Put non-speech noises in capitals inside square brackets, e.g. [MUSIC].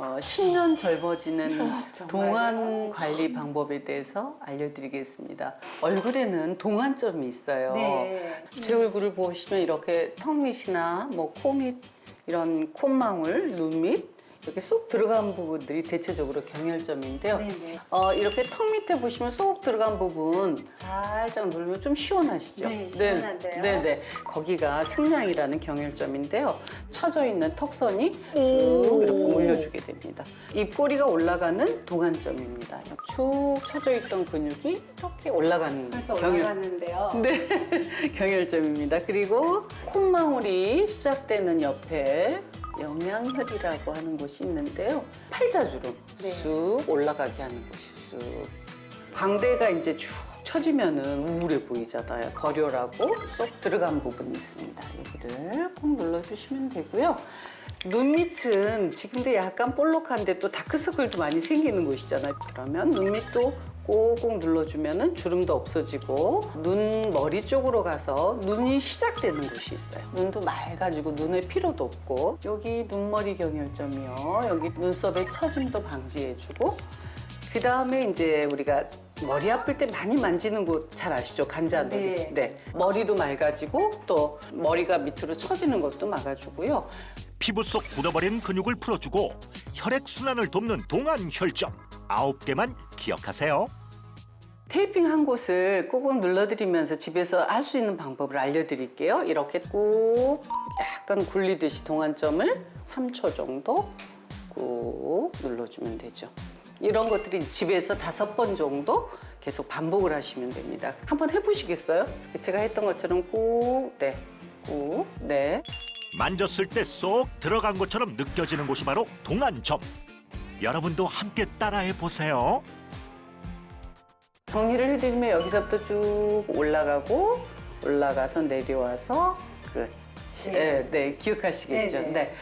어, 10년 젊어지는? [LAUGHS] 동안 관리 방법에 대해서 알려드리겠습니다. 얼굴에는 동안점이 있어요. 네. 제 얼굴을 보시면 이렇게 턱 밑이나 뭐 코 밑 이런 콧망울, 눈 밑 이렇게 쏙 들어간 부분들이 대체적으로 경혈점인데요. 네네. 어, 이렇게 턱 밑에 보시면 쏙 들어간 부분 살짝 누르면 좀 시원하시죠? 네, 시원한데요. 네, 네. 거기가 승량이라는 경혈점인데요. 처져 있는 턱선이 쭉 이렇게 올려주게 됩니다. 입꼬리가 올라가는 동안점입니다. 축 처져 있던 근육이 이렇게 올라가는 벌써 경혈. 올라갔는데요. 네, [LAUGHS] 경혈점입니다. 그리고 콧망울이 시작되는 옆에 영양혈이라고 하는 곳이 있는데요. 팔자주름 네. 쭉 올라가게 하는 곳이 쭉. 광대가 이제 쭉 처지면은 우울해 보이잖아요. 거려라고 쏙 들어간 부분이 있습니다. 여기를 꼭 눌러주시면 되고요. 눈 밑은 지금도 약간 볼록한데 또 다크서클도 많이 생기는 곳이잖아요. 그러면 눈 밑도 꼭꼭 눌러주면은 주름도 없어지고 눈 머리 쪽으로 가서 눈이 시작되는 곳이 있어요. 눈도 맑아지고 눈에 피로도 없고 여기 눈머리 경혈점이요. 여기 눈썹의 처짐도 방지해주고 그 다음에 이제 우리가 머리 아플 때 많이 만지는 곳 잘 아시죠? 간자놀이. 네. 네. 머리도 맑아지고 또 머리가 밑으로 처지는 것도 막아주고요. 피부 속 굳어버린 근육을 풀어주고 혈액 순환을 돕는 동안 혈점 아홉 개만 기억하세요. 테이핑 한 곳을 꾹꾹 눌러드리면서 집에서 할 수 있는 방법을 알려드릴게요. 이렇게 꾹 약간 굴리듯이 동안점을 3초 정도 꾹 눌러주면 되죠. 이런 것들이 집에서 다섯 번 정도 계속 반복을 하시면 됩니다. 한번 해보시겠어요? 제가 했던 것처럼 꾹, 네, 꾹, 네. 만졌을 때 쏙 들어간 것처럼 느껴지는 곳이 바로 동안점. 여러분도 함께 따라해 보세요. 정리를 해드리면 여기서부터 쭉 올라가고 올라가서 내려와서 끝. 네. 네, 네, 기억하시겠죠? 네, 네. 네.